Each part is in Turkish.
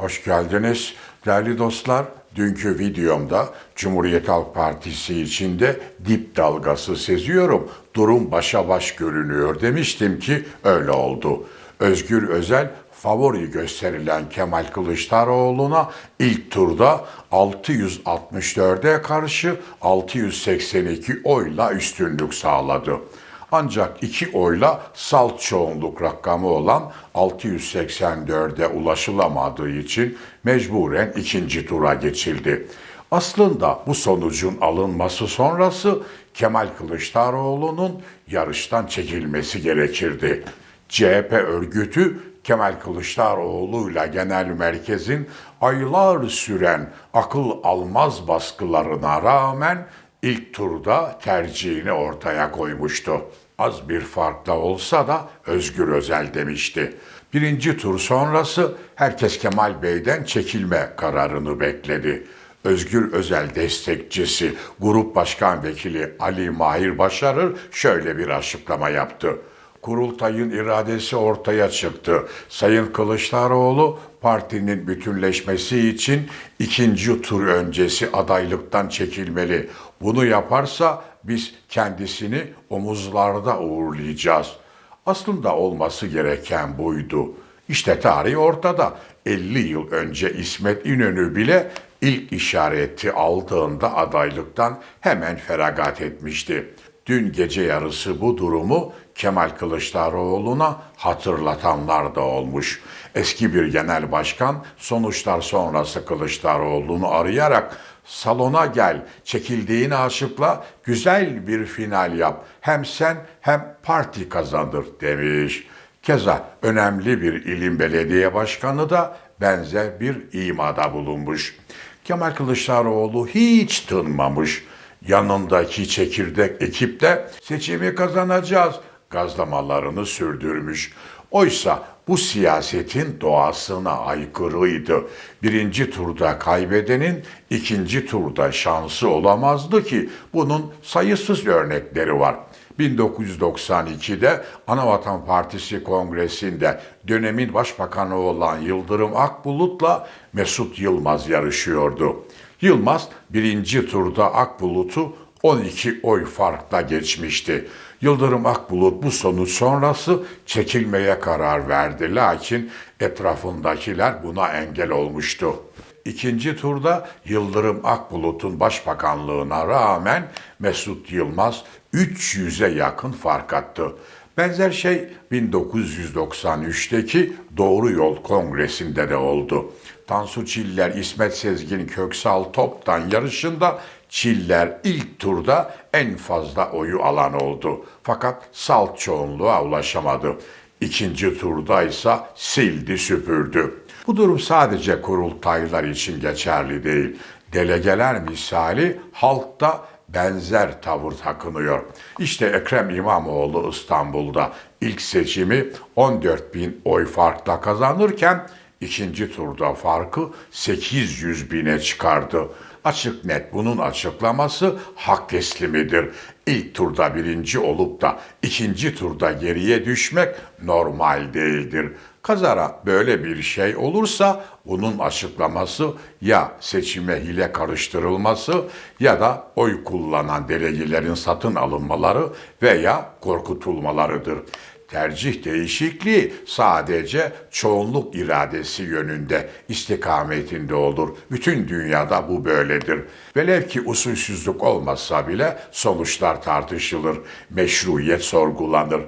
Hoş geldiniz değerli dostlar. Dünkü videomda Cumhuriyet Halk Partisi içinde dip dalgası seziyorum. Durum başa baş görünüyor demiştim ki öyle oldu. Özgür Özel favori gösterilen Kemal Kılıçdaroğlu'na ilk turda 664'e karşı 682 oyla üstünlük sağladı. Ancak iki oyla salt çoğunluk rakamı olan 684'e ulaşılamadığı için mecburen ikinci tura geçildi. Aslında bu sonucun alınması sonrası Kemal Kılıçdaroğlu'nun yarıştan çekilmesi gerekirdi. CHP örgütü Kemal Kılıçdaroğlu'yla genel merkezin aylar süren akıl almaz baskılarına rağmen ilk turda tercihini ortaya koymuştu. Az bir farkla olsa da Özgür Özel demişti. Birinci tur sonrası herkes Kemal Bey'den çekilme kararını bekledi. Özgür Özel destekçisi Grup Başkan Vekili Ali Mahir Başarır şöyle bir açıklama yaptı. Kurultayın iradesi ortaya çıktı. Sayın Kılıçdaroğlu partinin bütünleşmesi için ikinci tur öncesi adaylıktan çekilmeli. Bunu yaparsa biz kendisini omuzlarda uğurlayacağız. Aslında olması gereken buydu. İşte tarih ortada. 50 yıl önce İsmet İnönü bile ilk işareti aldığında adaylıktan hemen feragat etmişti. Dün gece yarısı bu durumu Kemal Kılıçdaroğlu'na hatırlatanlar da olmuş. Eski bir genel başkan sonuçlar sonrası Kılıçdaroğlu'nu arayarak salona gel, çekildiğini açıkla, güzel bir final yap. Hem sen hem parti kazanır demiş. Keza önemli bir ilim belediye başkanı da benzer bir imada bulunmuş. Kemal Kılıçdaroğlu hiç tınmamış. Yanındaki çekirdek ekipte seçimi kazanacağız gazlamalarını sürdürmüş. Oysa bu siyasetin doğasına aykırıydı. Birinci turda kaybedenin ikinci turda şansı olamazdı ki bunun sayısız örnekleri var. 1992'de Anavatan Partisi Kongresi'nde dönemin başbakanı olan Yıldırım Akbulut'la Mesut Yılmaz yarışıyordu. Yılmaz birinci turda Akbulut'u 12 oy farkla geçmişti. Yıldırım Akbulut bu sonuç sonrası çekilmeye karar verdi. Lakin etrafındakiler buna engel olmuştu. İkinci turda Yıldırım Akbulut'un başbakanlığına rağmen Mesut Yılmaz 300'e yakın fark attı. Benzer şey 1993'teki Doğru Yol Kongresi'nde de oldu. Tansu Çiller, İsmet Sezgin, Köksal Top'tan yarışında Çiller ilk turda en fazla oyu alan oldu. Fakat salt çoğunluğa ulaşamadı. İkinci turda ise sildi süpürdü. Bu durum sadece kurultaylar için geçerli değil. Delegeler misali halkta benzer tavır takınıyor. İşte Ekrem İmamoğlu İstanbul'da ilk seçimi 14 bin oy farkla kazanırken ikinci turda farkı 800 bine çıkardı. Açık net bunun açıklaması hak teslimidir. İlk turda birinci olup da ikinci turda geriye düşmek normal değildir. Kazara böyle bir şey olursa bunun açıklaması ya seçime hile karıştırılması ya da oy kullanan delegelerin satın alınmaları veya korkutulmalarıdır. Tercih değişikliği sadece çoğunluk iradesi yönünde, istikametinde olur. Bütün dünyada bu böyledir. Velev ki usulsüzlük olmasa bile sonuçlar tartışılır, meşruiyet sorgulanır.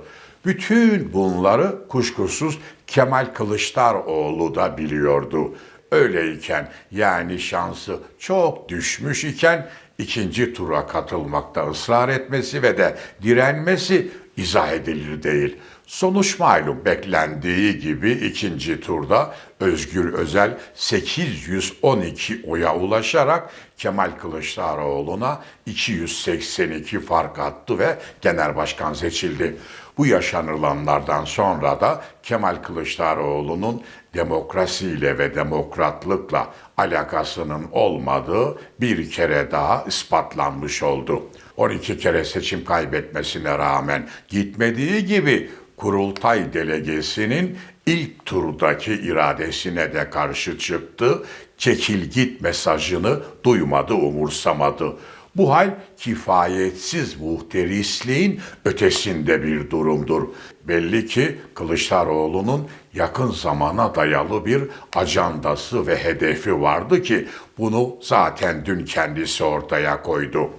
Bütün bunları kuşkusuz Kemal Kılıçdaroğlu da biliyordu. Öyleyken yani şansı çok düşmüş iken ikinci tura katılmakta ısrar etmesi ve de direnmesi izah edilir değil. Sonuç malum beklendiği gibi ikinci turda Özgür Özel 812 oya ulaşarak Kemal Kılıçdaroğlu'na 282 fark attı ve genel başkan seçildi. Bu yaşanılanlardan sonra da Kemal Kılıçdaroğlu'nun demokrasiyle ve demokratlıkla alakasının olmadığı bir kere daha ispatlanmış oldu. 12 kere seçim kaybetmesine rağmen gitmediği gibi kurultay delegesinin ilk turdaki iradesine de karşı çıktı. Çekil git mesajını duymadı, umursamadı. Bu hal kifayetsiz muhterisliğin ötesinde bir durumdur. Belli ki Kılıçdaroğlu'nun yakın zamana dayalı bir ajandası ve hedefi vardı ki bunu zaten dün kendisi ortaya koydu.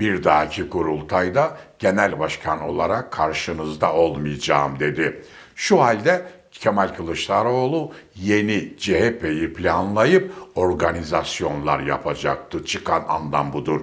Bir dahaki kurultayda genel başkan olarak karşınızda olmayacağım dedi. Şu halde Kemal Kılıçdaroğlu yeni CHP'yi planlayıp organizasyonlar yapacaktı. Çıkan andan budur.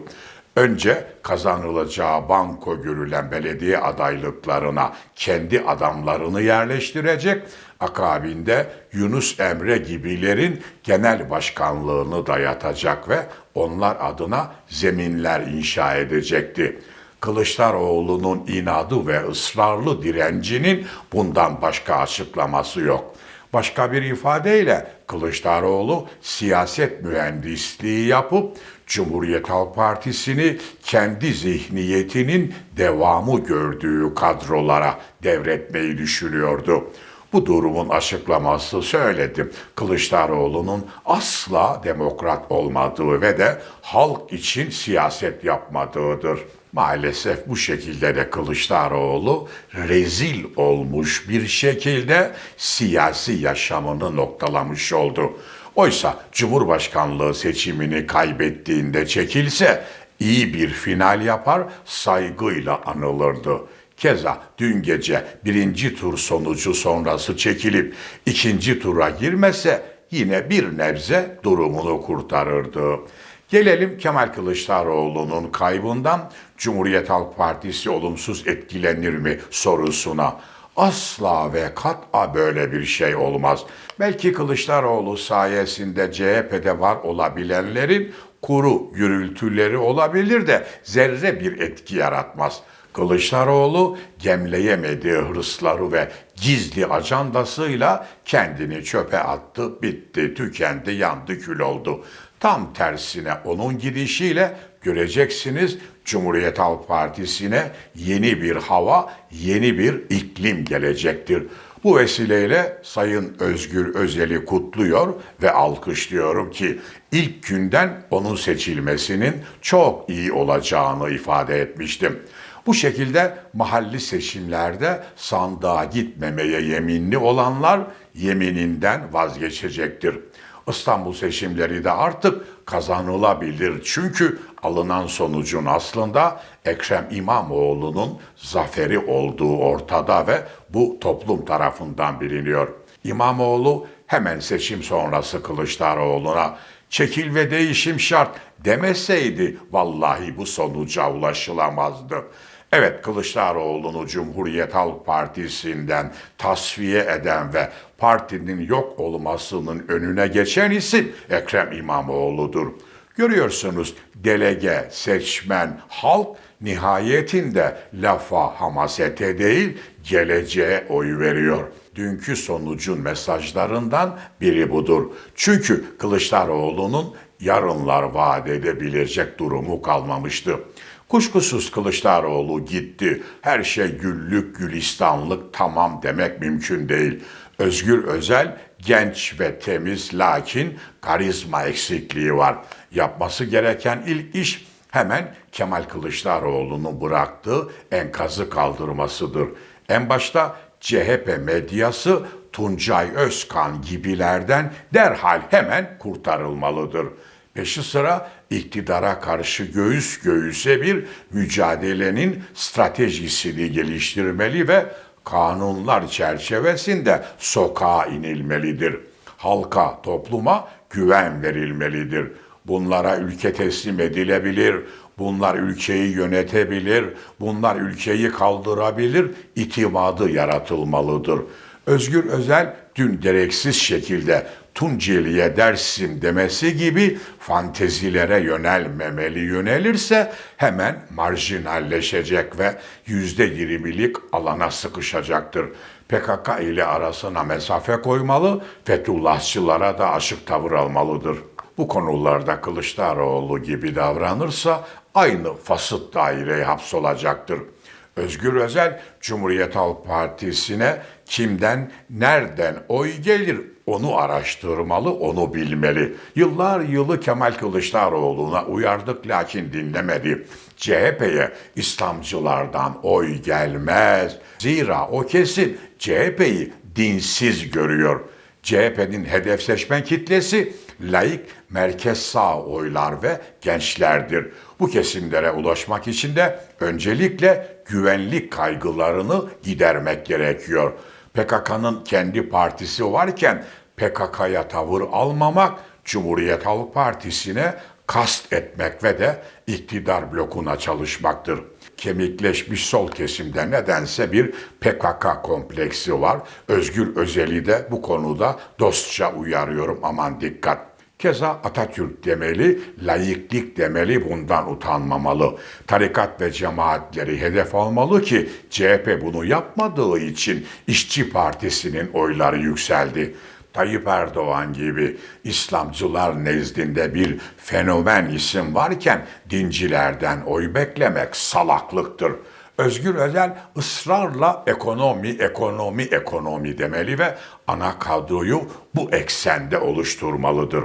Önce kazanılacağı banko görülen belediye adaylıklarına kendi adamlarını yerleştirecek. Akabinde Yunus Emre gibilerin genel başkanlığını dayatacak ve onlar adına zeminler inşa edecekti. Kılıçdaroğlu'nun inadı ve ısrarlı direncinin bundan başka açıklaması yok. Başka bir ifadeyle Kılıçdaroğlu siyaset mühendisliği yapıp Cumhuriyet Halk Partisi'ni kendi zihniyetinin devamı gördüğü kadrolara devretmeyi düşünüyordu. Bu durumun açıklaması söyledim. Kılıçdaroğlu'nun asla demokrat olmadığı ve de halk için siyaset yapmadığıdır. Maalesef bu şekilde de Kılıçdaroğlu rezil olmuş bir şekilde siyasi yaşamını noktalamış oldu. Oysa Cumhurbaşkanlığı seçimini kaybettiğinde çekilse iyi bir final yapar, saygıyla anılırdı. Keza dün gece birinci tur sonucu sonrası çekilip ikinci tura girmese yine bir nebze durumunu kurtarırdı. Gelelim Kemal Kılıçdaroğlu'nun kaybından Cumhuriyet Halk Partisi olumsuz etkilenir mi sorusuna. Asla ve kat'a böyle bir şey olmaz. Belki Kılıçdaroğlu sayesinde CHP'de var olabilenlerin kuru gürültüleri olabilir de zerre bir etki yaratmaz. Kılıçdaroğlu gemleyemediği hırsları ve gizli ajandasıyla kendini çöpe attı, bitti, tükendi, yandı, kül oldu. Tam tersine onun gidişiyle göreceksiniz Cumhuriyet Halk Partisi'ne yeni bir hava, yeni bir iklim gelecektir. Bu vesileyle Sayın Özgür Özel'i kutluyor ve alkışlıyorum ki ilk günden onun seçilmesinin çok iyi olacağını ifade etmiştim. Bu şekilde mahalli seçimlerde sandığa gitmemeye yeminli olanlar yemininden vazgeçecektir. İstanbul seçimleri de artık kazanılabilir. Çünkü alınan sonucun aslında Ekrem İmamoğlu'nun zaferi olduğu ortada ve bu toplum tarafından biliniyor. İmamoğlu hemen seçim sonrası Kılıçdaroğlu'na çekil ve değişim şart demeseydi vallahi bu sonuca ulaşılamazdı. Evet Kılıçdaroğlu'nu Cumhuriyet Halk Partisi'nden tasfiye eden ve partinin yok olmasının önüne geçen isim Ekrem İmamoğlu'dur. Görüyorsunuz delege, seçmen, halk nihayetinde lafa hamasete değil geleceğe oy veriyor. Dünkü sonucun mesajlarından biri budur. Çünkü Kılıçdaroğlu'nun yarınlar vaat edebilecek durumu kalmamıştı. Kuşkusuz Kılıçdaroğlu gitti. Her şey güllük gülistanlık tamam demek mümkün değil. Özgür Özel genç ve temiz lakin karizma eksikliği var. Yapması gereken ilk iş hemen Kemal Kılıçdaroğlu'nu bıraktığı enkazı kaldırmasıdır. En başta CHP medyası Tuncay Özkan gibilerden derhal hemen kurtarılmalıdır. Peşi sıra iktidara karşı göğüs göğüse bir mücadelenin stratejisini geliştirmeli ve kanunlar çerçevesinde sokağa inilmelidir. Halka, topluma güven verilmelidir. Bunlara ülke teslim edilebilir, bunlar ülkeyi yönetebilir, bunlar ülkeyi kaldırabilir, itimadı yaratılmalıdır. Özgür Özel dün gereksiz şekilde Tunceli'ye dersin demesi gibi fantezilere yönelmemeli yönelirse hemen marjinalleşecek ve yüzde yirmilik alana sıkışacaktır. PKK ile arasına mesafe koymalı, Fethullahçılara da aşık tavır almalıdır. Bu konularda Kılıçdaroğlu gibi davranırsa aynı fasıt daireye hapsolacaktır. Özgür Özel, Cumhuriyet Halk Partisi'ne kimden, nereden oy gelir onu araştırmalı, onu bilmeli. Yıllar yılı Kemal Kılıçdaroğlu'na uyardık lakin dinlemedi. CHP'ye İslamcılardan oy gelmez. Zira o kesim CHP'yi dinsiz görüyor. CHP'nin hedef seçmen kitlesi laik merkez sağ oylar ve gençlerdir. Bu kesimlere ulaşmak için de öncelikle güvenlik kaygılarını gidermek gerekiyor. PKK'nın kendi partisi varken PKK'ya tavır almamak Cumhuriyet Halk Partisi'ne kast etmek ve de iktidar blokuna çalışmaktır. Kemikleşmiş sol kesimde nedense bir PKK kompleksi var. Özgür Özel'i de bu konuda dostça uyarıyorum aman dikkat. Keza Atatürk demeli, layıklık demeli bundan utanmamalı. Tarikat ve cemaatleri hedef almalı ki CHP bunu yapmadığı için İşçi Partisi'nin oyları yükseldi. Tayyip Erdoğan gibi İslamcılar nezdinde bir fenomen isim varken dincilerden oy beklemek salaklıktır. Özgür Özel ısrarla ekonomi, ekonomi, ekonomi demeli ve ana kadroyu bu eksende oluşturmalıdır.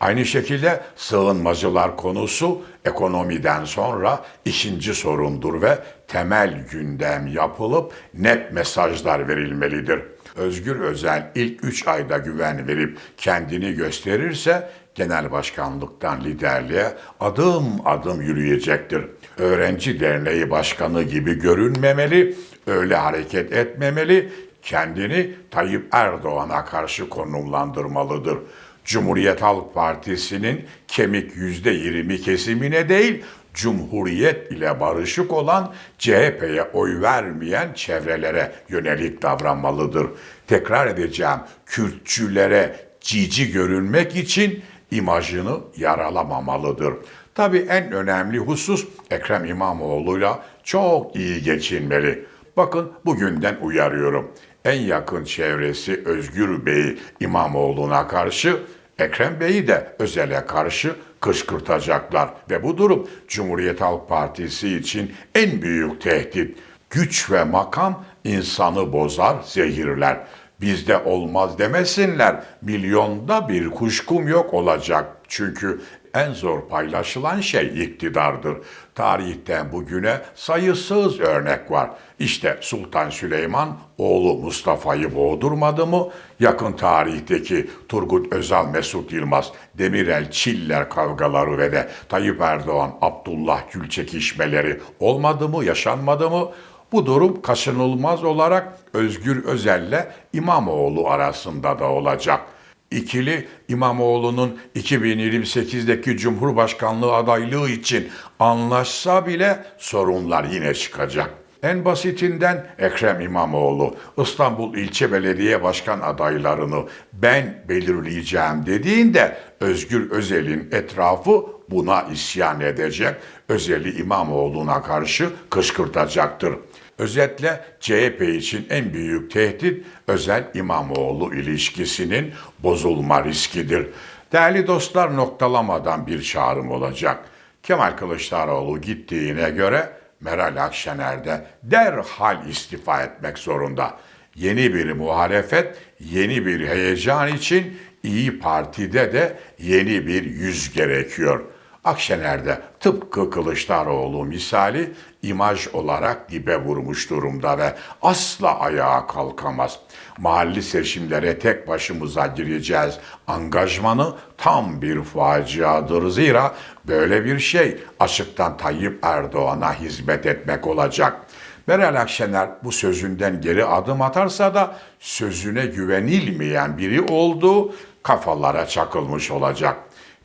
Aynı şekilde sığınmacılar konusu ekonomiden sonra ikinci sorundur ve temel gündem yapılıp net mesajlar verilmelidir. Özgür Özel ilk 3 ayda güven verip kendini gösterirse genel başkanlıktan liderliğe adım adım yürüyecektir. Öğrenci Derneği Başkanı gibi görünmemeli, öyle hareket etmemeli, kendini Tayyip Erdoğan'a karşı konumlandırmalıdır. Cumhuriyet Halk Partisi'nin kemik yüzde yirmi kesimine değil, Cumhuriyet ile barışık olan CHP'ye oy vermeyen çevrelere yönelik davranmalıdır. Tekrar edeceğim, Kürtçülere cici görünmek için imajını yaralamamalıdır. Tabii en önemli husus Ekrem İmamoğlu'yla çok iyi geçinmeli. Bakın bugünden uyarıyorum. En yakın çevresi Özgür Bey İmamoğlu'na karşı, Ekrem Bey'i de Özel'e karşı kışkırtacaklar. Ve bu durum Cumhuriyet Halk Partisi için en büyük tehdit. Güç ve makam insanı bozar, zehirler. Bizde olmaz demesinler. Milyonda bir kuşkum yok olacak. Çünkü en zor paylaşılan şey iktidardır. Tarihten bugüne sayısız örnek var. İşte Sultan Süleyman oğlu Mustafa'yı boğdurmadı mı? Yakın tarihteki Turgut Özal, Mesut Yılmaz, Demirel, Çiller kavgaları ve de Tayyip Erdoğan, Abdullah Gül çekişmeleri olmadı mı, yaşanmadı mı? Bu durum kaçınılmaz olarak Özgür Özel'le İmamoğlu arasında da olacak. İkili İmamoğlu'nun 2028'deki Cumhurbaşkanlığı adaylığı için anlaşsa bile sorunlar yine çıkacak. En basitinden Ekrem İmamoğlu İstanbul İlçe Belediye Başkan adaylarını ben belirleyeceğim dediğinde Özgür Özel'in etrafı buna isyan edecek. Özel'i İmamoğlu'na karşı kışkırtacaktır. Özetle CHP için en büyük tehdit özel İmamoğlu ilişkisinin bozulma riskidir. Değerli dostlar noktalamadan bir çağrım olacak. Kemal Kılıçdaroğlu gittiğine göre Meral Akşener de derhal istifa etmek zorunda. Yeni bir muhalefet, yeni bir heyecan için İyi Parti'de de yeni bir yüz gerekiyor. Akşener de tıpkı Kılıçdaroğlu misali imaj olarak dibe vurmuş durumda ve asla ayağa kalkamaz. Mahalli seçimlere tek başımıza gireceğiz. Angajmanı tam bir faciadır zira böyle bir şey açıktan Tayyip Erdoğan'a hizmet etmek olacak. Meral Akşener bu sözünden geri adım atarsa da sözüne güvenilmeyen biri olduğu kafalara çakılmış olacak.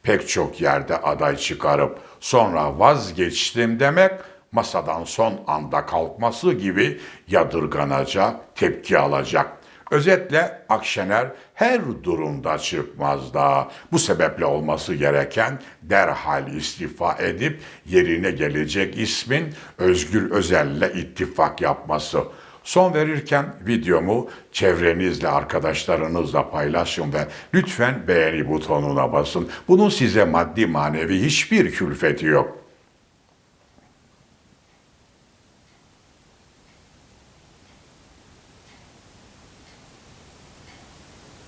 Pek çok yerde aday çıkarıp sonra vazgeçtim demek masadan son anda kalkması gibi yadırganacak, tepki alacak. Özetle Akşener her durumda çıkmaz da bu sebeple olması gereken derhal istifa edip yerine gelecek ismin Özgür Özel'le ittifak yapması. Son verirken videomu çevrenizle, arkadaşlarınızla paylaşın ve lütfen beğeni butonuna basın. Bunun size maddi manevi hiçbir külfeti yok.